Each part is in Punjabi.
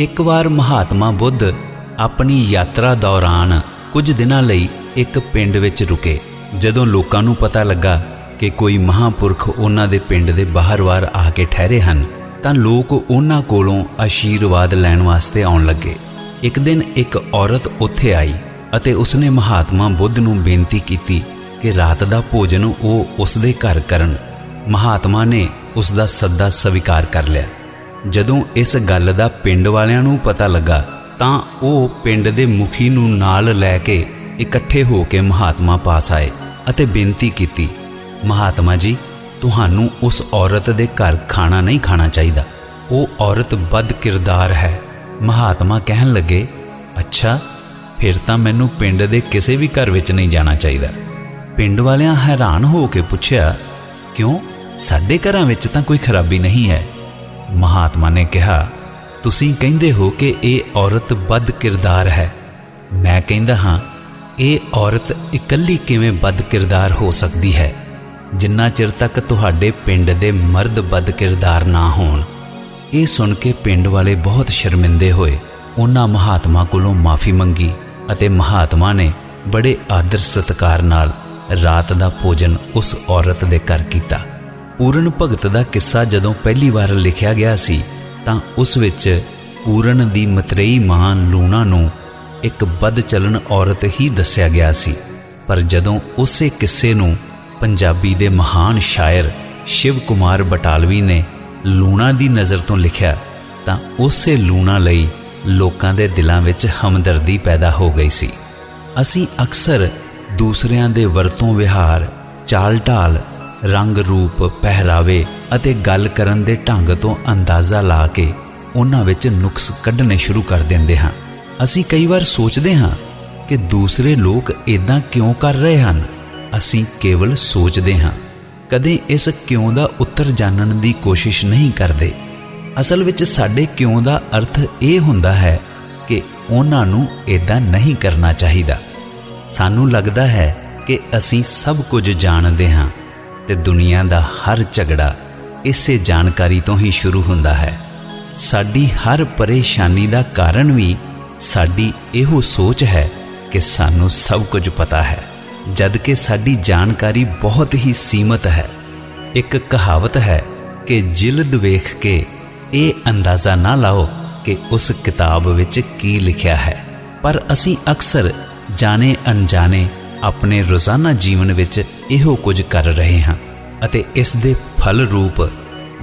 ਇੱਕ ਵਾਰ ਮਹਾਤਮਾ ਬੁੱਧ ਆਪਣੀ ਯਾਤਰਾ ਦੌਰਾਨ ਕੁਝ ਦਿਨਾਂ ਲਈ ਇੱਕ ਪਿੰਡ ਵਿੱਚ ਰੁਕੇ। ਜਦੋਂ ਲੋਕਾਂ ਨੂੰ ਪਤਾ ਲੱਗਾ ਕਿ ਕੋਈ ਮਹਾਪੁਰਖ ਉਹਨਾਂ ਦੇ ਪਿੰਡ ਦੇ ਬਾਹਰ ਵਾਰ ਆ ਕੇ ਠਹਿਰੇ ਹਨ, ਤਾਂ ਲੋਕ ਉਹਨਾਂ ਕੋਲੋਂ ਆਸ਼ੀਰਵਾਦ ਲੈਣ ਵਾਸਤੇ ਆਉਣ ਲੱਗੇ। ਇੱਕ ਦਿਨ ਇੱਕ ਔਰਤ ਉੱਥੇ ਆਈ ਅਤੇ ਉਸਨੇ ਮਹਾਤਮਾ ਬੁੱਧ ਨੂੰ ਬੇਨਤੀ ਕੀਤੀ ਕਿ ਰਾਤ ਦਾ ਭੋਜਨ ਉਹ ਉਸ ਦੇ ਘਰ ਕਰਨ। ਮਹਾਤਮਾ ਨੇ ਉਸ ਦਾ ਸੱਦਾ ਸਵੀਕਾਰ ਕਰ ਲਿਆ। ਜਦੋਂ ਇਸ ਗੱਲ ਦਾ ਪਿੰਡ ਵਾਲਿਆਂ ਨੂੰ ਪਤਾ ਲੱਗਾ, ਤਾਂ ਉਹ ਪਿੰਡ ਦੇ ਮੁਖੀ ਨੂੰ ਨਾਲ ਲੈ ਕੇ ਇਕੱਠੇ ਹੋ ਕੇ ਮਹਾਤਮਾ ਪਾਸ ਆਏ ਅਤੇ ਬੇਨਤੀ ਕੀਤੀ, ਮਹਾਤਮਾ ਜੀ, ਤੁਹਾਨੂੰ ਉਸ ਔਰਤ ਦੇ ਘਰ ਖਾਣਾ ਨਹੀਂ ਖਾਣਾ ਚਾਹੀਦਾ। ਉਹ ਔਰਤ ਬਦ ਕਿਰਦਾਰ ਹੈ। ਮਹਾਤਮਾ ਕਹਿਣ ਲੱਗੇ, ਅੱਛਾ, ਫਿਰ ਤਾਂ ਮੈਨੂੰ ਪਿੰਡ ਦੇ ਕਿਸੇ ਵੀ ਘਰ ਵਿੱਚ ਨਹੀਂ ਜਾਣਾ ਚਾਹੀਦਾ। ਪਿੰਡ ਵਾਲਿਆਂ ਹੈਰਾਨ ਹੋ ਕੇ ਪੁੱਛਿਆ, ਕਿਉਂ? ਸਾਡੇ ਘਰਾਂ ਵਿੱਚ ਤਾਂ ਕੋਈ ਖਰਾਬੀ ਨਹੀਂ ਹੈ। ਮਹਾਤਮਾ ਨੇ ਕਿਹਾ, ਤੁਸੀਂ ਕਹਿੰਦੇ ਹੋ ਕਿ ਇਹ ਔਰਤ ਬਦ ਕਿਰਦਾਰ ਹੈ। ਮੈਂ ਕਹਿੰਦਾ ਹਾਂ, ਇਹ ਔਰਤ ਇਕੱਲੀ ਕਿਵੇਂ ਬਦ ਕਿਰਦਾਰ ਹੋ ਸਕਦੀ ਹੈ? ਜਿੰਨਾ ਚਿਰ ਤੱਕ ਤੁਹਾਡੇ ਪਿੰਡ ਦੇ ਮਰਦ ਬਦ ਕਿਰਦਾਰ ਨਾ ਹੋਣ। ਇਹ ਸੁਣ ਕੇ ਪਿੰਡ ਵਾਲੇ ਬਹੁਤ ਸ਼ਰਮਿੰਦੇ ਹੋਏ। ਉਹਨਾਂ ਮਹਾਤਮਾ ਕੋਲੋਂ ਮਾਫੀ ਮੰਗੀ ਅਤੇ ਮਹਾਤਮਾ ਨੇ ਬੜੇ ਆਦਰ ਸਤਕਾਰ ਨਾਲ ਰਾਤ ਦਾ ਭੋਜਨ ਉਸ ਔਰਤ ਦੇ ਘਰ ਕੀਤਾ। ਪੂਰਨ ਭਗਤ ਦਾ ਕਿੱਸਾ ਜਦੋਂ ਪਹਿਲੀ ਵਾਰ ਲਿਖਿਆ ਗਿਆ ਸੀ, ਤਾਂ ਉਸ ਵਿੱਚ ਪੂਰਨ ਦੀ ਮਤਰੇਈ ਮਾਂ ਲੂਣਾ ਨੂੰ ਇੱਕ ਬਦ ਚਲਣ ਔਰਤ ਹੀ ਦੱਸਿਆ ਗਿਆ ਸੀ। ਪਰ ਜਦੋਂ ਉਸੇ ਕਿੱਸੇ ਨੂੰ ਪੰਜਾਬੀ ਦੇ ਮਹਾਨ ਸ਼ਾਇਰ ਸ਼ਿਵ ਕੁਮਾਰ ਬਟਾਲਵੀ ਨੇ ਲੂਣਾ ਦੀ ਨਜ਼ਰ ਤੋਂ ਲਿਖਿਆ, ਤਾਂ ਉਸੇ ਲੂਣਾ ਲਈ ਲੋਕਾਂ ਦੇ ਦਿਲਾਂ ਵਿੱਚ ਹਮਦਰਦੀ ਪੈਦਾ ਹੋ ਗਈ ਸੀ। ਅਸੀਂ ਅਕਸਰ ਦੂਸਰਿਆਂ ਦੇ ਵਰਤੋਂ ਵਿਹਾਰ ਚਾਲ ਢਾਲ ਰੰਗ ਰੂਪ ਪਹਿਰਾਵੇ ਅਤੇ ਗੱਲ ਕਰਨ ਦੇ ਢੰਗ ਤੋਂ ਅੰਦਾਜ਼ਾ ਲਾ ਕੇ ਉਹਨਾਂ ਵਿੱਚ ਨੁਕਸ ਕੱਢਣੇ ਸ਼ੁਰੂ ਕਰ ਦਿੰਦੇ ਹਾਂ। ਅਸੀਂ ਕਈ ਵਾਰ ਸੋਚਦੇ ਹਾਂ ਕਿ ਦੂਸਰੇ ਲੋਕ ਇਦਾਂ ਕਿਉਂ ਕਰ ਰਹੇ ਹਨ। ਅਸੀਂ ਕੇਵਲ ਸੋਚਦੇ ਹਾਂ। ਕਦੇ ਇਸ ਕਿਉਂ ਦਾ ਉੱਤਰ ਜਾਣਨ ਦੀ ਕੋਸ਼ਿਸ਼ ਨਹੀਂ ਕਰਦੇ। ਅਸਲ ਵਿੱਚ ਸਾਡੇ ਕਿਉਂ ਦਾ ਅਰਥ ਇਹ ਹੁੰਦਾ ਹੈ ਕਿ ਉਹਨਾਂ ਨੂੰ ਇਦਾਂ ਨਹੀਂ ਕਰਨਾ ਚਾਹੀਦਾ। ਸਾਨੂੰ ਲੱਗਦਾ ਹੈ ਕਿ ਅਸੀਂ ਸਭ ਕੁਝ ਜਾਣਦੇ ਹਾਂ। ਤੇ ਦੁਨੀਆ ਦਾ ਹਰ ਝਗੜਾ ਇਸੇ ਜਾਣਕਾਰੀ ਤੋਂ ਹੀ ਸ਼ੁਰੂ ਹੁੰਦਾ ਹੈ। ਸਾਡੀ ਹਰ ਪਰੇਸ਼ਾਨੀ ਦਾ ਕਾਰਨ ਵੀ ਸਾਡੀ ਇਹੋ ਸੋਚ ਹੈ ਕਿ ਸਾਨੂੰ ਸਭ ਕੁਝ ਪਤਾ ਹੈ, ਜਦ ਕਿ ਸਾਡੀ ਜਾਣਕਾਰੀ ਬਹੁਤ ਹੀ ਸੀਮਤ ਹੈ। ਇੱਕ ਕਹਾਵਤ ਹੈ ਕਿ ਜਿਲਦ ਵੇਖ ਕੇ ਇਹ ਅੰਦਾਜ਼ਾ ਨਾ ਲਾਓ ਕਿ ਉਸ ਕਿਤਾਬ ਵਿੱਚ ਕੀ ਲਿਖਿਆ ਹੈ, ਪਰ ਅਸੀਂ ਅਕਸਰ ਜਾਣੇ ਅਣਜਾਣੇ ਆਪਣੇ ਰੋਜ਼ਾਨਾ ਜੀਵਨ ਵਿੱਚ ਇਹੋ ਕੁਝ ਕਰ ਰਹੇ ਹਾਂ ਅਤੇ ਇਸ ਦੇ ਫਲ ਰੂਪ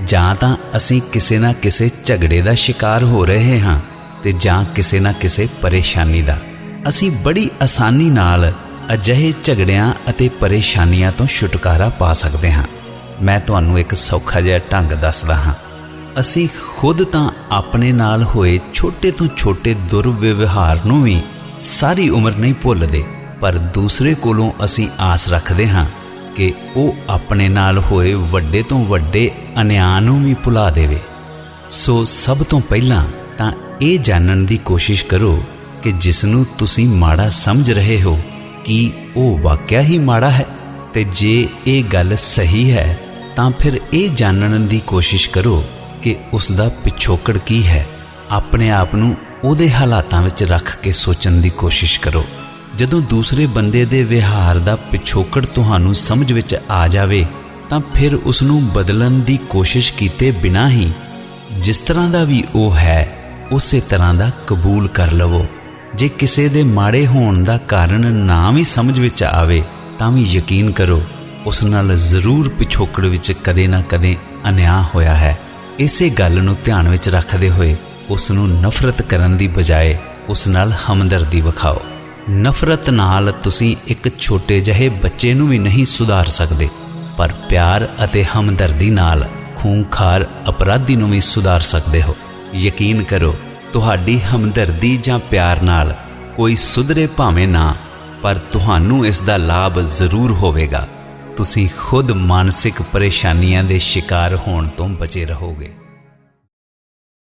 ਜਾਂ ਤਾਂ ਅਸੀਂ ਕਿਸੇ ਨਾ ਕਿਸੇ ਝਗੜੇ ਦਾ ਸ਼ਿਕਾਰ ਹੋ ਰਹੇ ਹਾਂ ਤੇ ਜਾਂ ਕਿਸੇ ਨਾ ਕਿਸੇ ਪਰੇਸ਼ਾਨੀ ਦਾ। ਅਸੀਂ ਬੜੀ ਆਸਾਨੀ ਨਾਲ ਅਜਿਹੇ ਝਗੜਿਆਂ ਅਤੇ ਪਰੇਸ਼ਾਨੀਆਂ ਤੋਂ ਛੁਟਕਾਰਾ ਪਾ ਸਕਦੇ ਹਾਂ। ਮੈਂ ਤੁਹਾਨੂੰ ਇੱਕ ਸੌਖਾ ਜਿਹਾ ਢੰਗ ਦੱਸਦਾ ਹਾਂ। ਅਸੀਂ ਖੁਦ ਤਾਂ ਆਪਣੇ ਨਾਲ ਹੋਏ ਛੋਟੇ ਤੋਂ ਛੋਟੇ ਦੁਰਵਿਵਹਾਰ ਨੂੰ ਵੀ ਸਾਰੀ ਉਮਰ ਨਹੀਂ ਭੁੱਲਦੇ। ਪਰ ਦੂਸਰੇ ਕੋਲੋਂ ਅਸੀਂ ਆਸ ਰੱਖਦੇ ਹਾਂ ਕਿ ਉਹ ਆਪਣੇ ਨਾਲ ਹੋਏ ਵੱਡੇ ਤੋਂ ਵੱਡੇ ਅਨਿਆਂ ਨੂੰ ਵੀ ਭੁਲਾ ਦੇਵੇ। ਸੋ ਸਭ ਤੋਂ ਪਹਿਲਾਂ ਤਾਂ ਇਹ ਜਾਣਨ ਦੀ ਕੋਸ਼ਿਸ਼ ਕਰੋ ਕਿ ਜਿਸ ਨੂੰ ਤੁਸੀਂ ਮਾੜਾ ਸਮਝ ਰਹੇ ਹੋ, ਕਿ ਉਹ ਵਾਕਿਆ ਹੀ ਮਾੜਾ ਹੈ? ਤੇ ਜੇ ਇਹ ਗੱਲ ਸਹੀ ਹੈ, ਤਾਂ ਫਿਰ ਇਹ ਜਾਣਨ ਦੀ ਕੋਸ਼ਿਸ਼ ਕਰੋ ਕਿ ਉਸ ਦਾ ਪਿਛੋਕੜ ਕੀ ਹੈ। ਆਪਣੇ ਆਪ ਨੂੰ ਉਹਦੇ ਹਾਲਾਤਾਂ ਵਿੱਚ ਰੱਖ ਕੇ ਸੋਚਣ ਦੀ ਕੋਸ਼ਿਸ਼ ਕਰੋ। ਜਦੋਂ ਦੂਸਰੇ ਬੰਦੇ ਦੇ ਵਿਹਾਰ ਦਾ ਪਿਛੋਕੜ ਤੁਹਾਨੂੰ ਸਮਝ ਵਿੱਚ ਆ ਜਾਵੇ, ਤਾਂ ਫਿਰ ਉਸ ਨੂੰ ਬਦਲਣ ਦੀ ਕੋਸ਼ਿਸ਼ ਕੀਤੇ ਬਿਨਾਂ ਹੀ ਜਿਸ ਤਰ੍ਹਾਂ ਦਾ ਵੀ ਉਹ ਹੈ, ਉਸੇ ਤਰ੍ਹਾਂ ਦਾ ਕਬੂਲ ਕਰ ਲਵੋ। ਜੇ ਕਿਸੇ ਦੇ ਮਾੜੇ ਹੋਣ ਦਾ ਕਾਰਨ ਨਾ ਵੀ ਸਮਝ ਵਿੱਚ ਆਵੇ, ਤਾਂ ਵੀ ਯਕੀਨ ਕਰੋ, ਉਸ ਨਾਲ ਜ਼ਰੂਰ ਪਿਛੋਕੜ ਵਿੱਚ ਕਦੇ ਨਾ ਕਦੇ ਅਨਿਆਂ ਹੋਇਆ ਹੈ। ਇਸੇ ਗੱਲ ਨੂੰ ਧਿਆਨ ਵਿੱਚ ਰੱਖਦੇ ਹੋਏ ਉਸ ਨੂੰ ਨਫ਼ਰਤ ਕਰਨ ਦੀ ਬਜਾਏ ਉਸ ਨਾਲ ਹਮਦਰਦੀ ਵਿਖਾਓ। ਨਫ਼ਰਤ ਨਾਲ ਤੁਸੀਂ ਇੱਕ ਛੋਟੇ ਜਿਹੇ ਬੱਚੇ ਨੂੰ ਵੀ ਨਹੀਂ ਸੁਧਾਰ ਸਕਦੇ, ਪਰ ਪਿਆਰ ਅਤੇ ਹਮਦਰਦੀ ਨਾਲ ਖੂਨਖਾਰ ਅਪਰਾਧੀ ਨੂੰ ਵੀ ਸੁਧਾਰ ਸਕਦੇ ਹੋ। ਯਕੀਨ ਕਰੋ, ਤੁਹਾਡੀ ਹਮਦਰਦੀ ਜਾਂ ਪਿਆਰ ਨਾਲ ਕੋਈ ਸੁਧਰੇ ਭਾਵੇਂ ਨਾ, ਪਰ ਤੁਹਾਨੂੰ ਇਸ ਦਾ ਲਾਭ ਜ਼ਰੂਰ ਹੋਵੇਗਾ। ਤੁਸੀਂ ਖੁਦ ਮਾਨਸਿਕ ਪਰੇਸ਼ਾਨੀਆਂ ਦੇ ਸ਼ਿਕਾਰ ਹੋਣ ਤੋਂ ਬਚੇ ਰਹੋਗੇ।